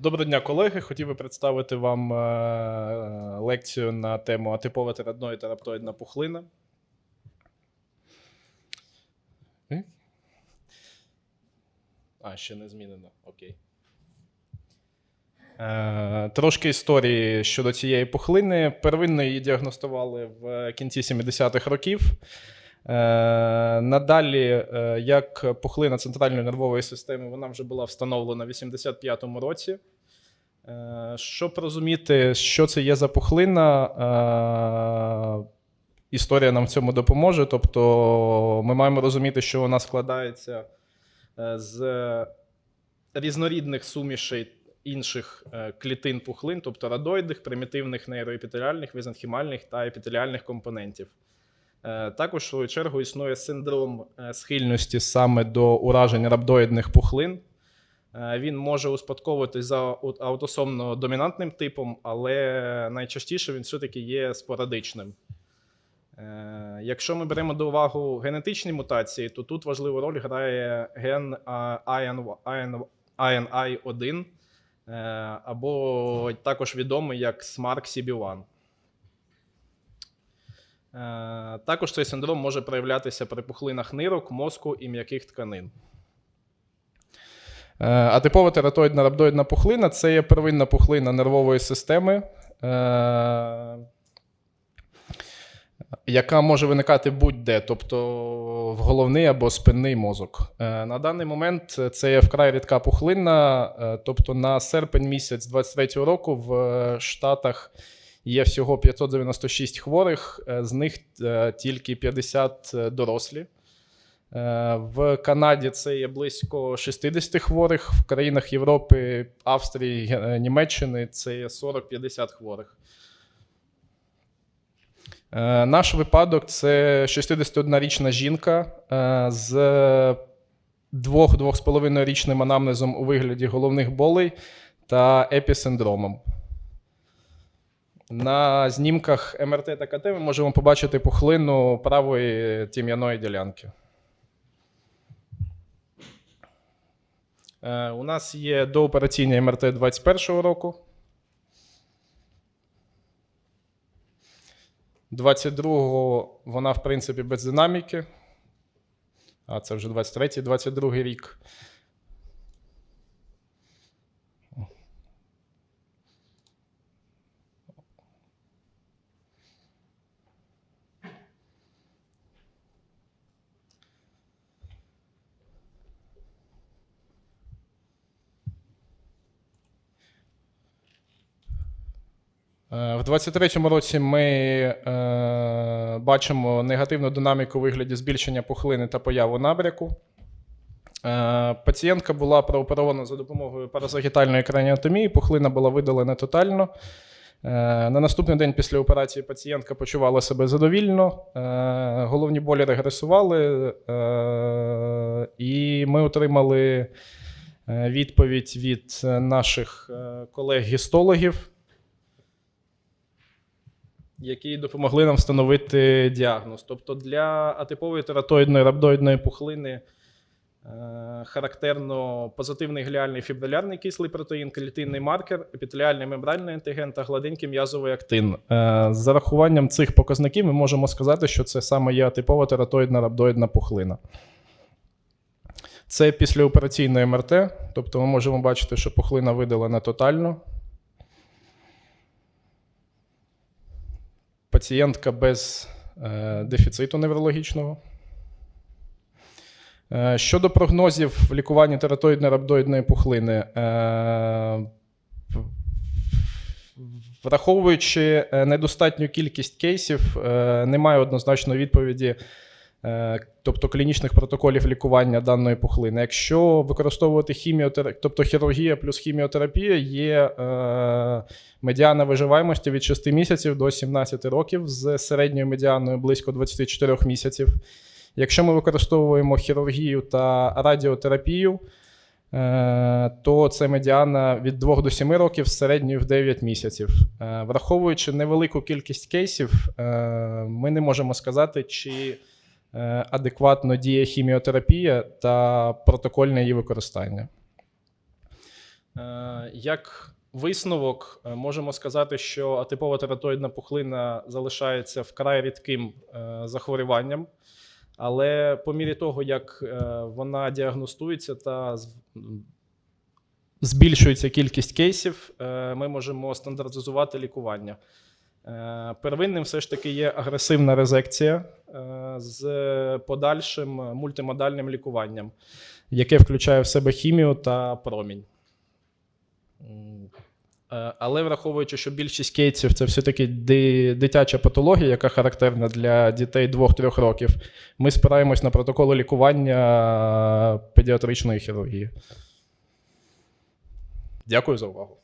Доброго дня, колеги. Хотів би представити вам е, лекцію на тему атипова терадної тераптоїдна пухлина. Е? А, ще не змінено. Окей. Е, Трошки історії щодо цієї пухлини. Первинно її діагностували в кінці 70-х років. Е, Надалі, е, як пухлина центральної нервової системи, вона вже була встановлена в 85-му році. Е, Щоб розуміти, що це є за пухлина, історія нам в цьому допоможе. Тобто, ми маємо розуміти, що вона складається з різнорідних сумішей інших клітин пухлин, тобто радоїдних, примітивних нейроепітеліальних, візенхімальних та епітеліальних компонентів. Е, Також, в свою чергу, існує синдром е, схильності саме до уражень рhabdoїдних пухлин. Е, Він може успадковуватись за аут- аутосомно домінантним типом, але найчастіше він все-таки є спорадичним. Якщо ми беремо до уваги генетичні мутації, то тут важливу роль грає ген а, IN- IN- INI1, е, або також відомий як SMARC-CB1. Е, Також цей синдром може проявлятися при пухлинах нирок, мозку і м'яких тканин. Е, Атипова тератоїдна рhabdoїдна пухлина це є первинна пухлина нервової системи, е, яка може виникати будь-де, тобто в головний або спинний мозок. Е, На даний момент це є вкрай рідка пухлина, е, тобто на серпень місяць 23 року в е, Штатах є всього 596 хворих, е, з них е, тільки 50 дорослі. Е, В Канаді це є близько 60 хворих, в країнах Європи, Австрії, Німеччини це є 40-50 хворих. Наш випадок це 61-річна жінка з 2-2,5-річним анамнезом у вигляді головних болей та епісиндромом. На знімках МРТ та КТ ми можемо побачити пухлину правої тім'яної ділянки. Е, У нас є доопераційні МРТ 21 року. 22-го вона, в принципі, без динаміки. А це вже 23-й, 22-й рік. В 23-му році ми е, бачимо негативну динаміку у вигляді збільшення пухлини та появу набряку. Е, пацієнтка була прооперована за допомогою паразагітальної краніотомії, пухлина була видалена тотально. Е, на наступний день після операції пацієнтка почувала себе задовільно, е, головні болі регресували, е, і ми отримали е, відповідь від е, наших е, колег-гістологів які допомогли нам встановити діагноз. Тобто для атипової тератоїдної рhabdoїдної пухлини е, характерно позитивний гліальний фібрилярний кислий протеїн, клітинний маркер, епітеліальний мембральний антиген та гладенький м'язовий актин. Е, з зарахуванням цих показників ми можемо сказати, що це саме є атипова тератоїдна рhabdoїдна пухлина. Це післяопераційне МРТ, тобто ми можемо бачити, що пухлина видалена тотально. Пацієнтка без е, дефіциту неврологічного. Е, щодо прогнозів в лікуванні тератоїдної рабдоїдної пухлини, е, враховуючи недостатню кількість кейсів, немає однозначної відповіді, тобто клінічних протоколів лікування даної пухлини. Якщо використовувати хіміотерапію, тобто хірургія плюс хіміотерапія, є е, медіана виживаємості від 6 місяців до 17 років з середньою медіаною близько 24 місяців. Якщо ми використовуємо хірургію та радіотерапію, е, то це медіана від 2 до 7 років середньою в 9 місяців. Е, Враховуючи невелику кількість кейсів, е, ми не можемо сказати, чи е, адекватно діє хіміотерапія та протокольне її використання. Е, Як висновок, е, можемо сказати, що атипова тератоїдна пухлина залишається вкрай рідким е, захворюванням, але по мірі того, як е, вона діагностується та збільшується кількість кейсів, е, ми можемо стандартизувати лікування. Е, Первинним все ж таки є агресивна резекція е, з подальшим мультимодальним лікуванням, яке включає в себе хімію та промінь. Е, Але враховуючи, що більшість кейсів це все-таки дитяча патологія, яка характерна для дітей 2-3 років, ми спираємось на протоколи лікування педіатричної хірургії. Дякую за увагу.